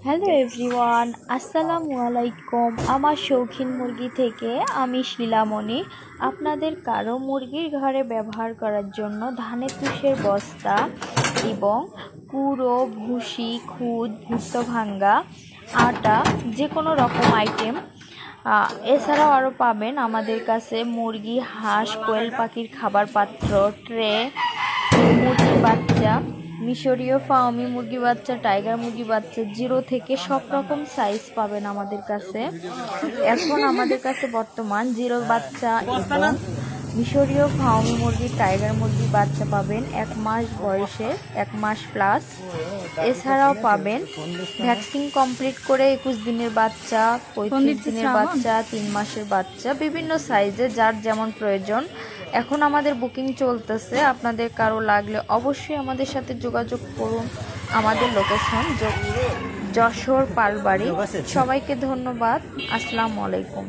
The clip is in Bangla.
হ্যালো এভরিওয়ান, আসসালামু আলাইকুম। আমার শৌখিন মুরগি থেকে আমি শিলামণি। আপনাদের কারও মুরগির ঘরে ব্যবহার করার জন্য ধানের তুষের বস্তা এবং কুড়ো, ভুসি, খুদ, ভুট্টো ভাঙ্গা, আটা যে কোনো রকম আইটেম এছাড়াও আরও পাবেন আমাদের কাছে মুরগি, হাঁস, কোয়েল পাখির খাবার পাত্র ট্রে মুরগির বাচ্চা। মিশরীয় ফার্মি মুরগি বাচ্চা টাইগার মুরগি বাচ্চা জিরো থেকে সব রকম সাইজ পাবেন আমাদের কাছে। এখন আমাদের কাছে বর্তমান জিরো বাচ্চা এবং মিশরীয় ফার্মি মুরগি টাইগার মুরগি বাচ্চা পাবেন এক মাস বয়সে এক মাস প্লাস এছাড়াও পাবেন ভ্যাকসিন কমপ্লিট করে একুশ দিনের বাচ্চা পঁয়ত্রিশ দিনের বাচ্চা তিন মাসের বাচ্চা বিভিন্ন সাইজে যার যেমন প্রয়োজন। এখন আমাদের বুকিং চলতেছে। আপনাদের কারও লাগলে অবশ্যই আমাদের সাথে যোগাযোগ করুন। আমাদের লোকেশন যশোর পালবাড়ি। সবাইকে ধন্যবাদ। আসসালামু আলাইকুম।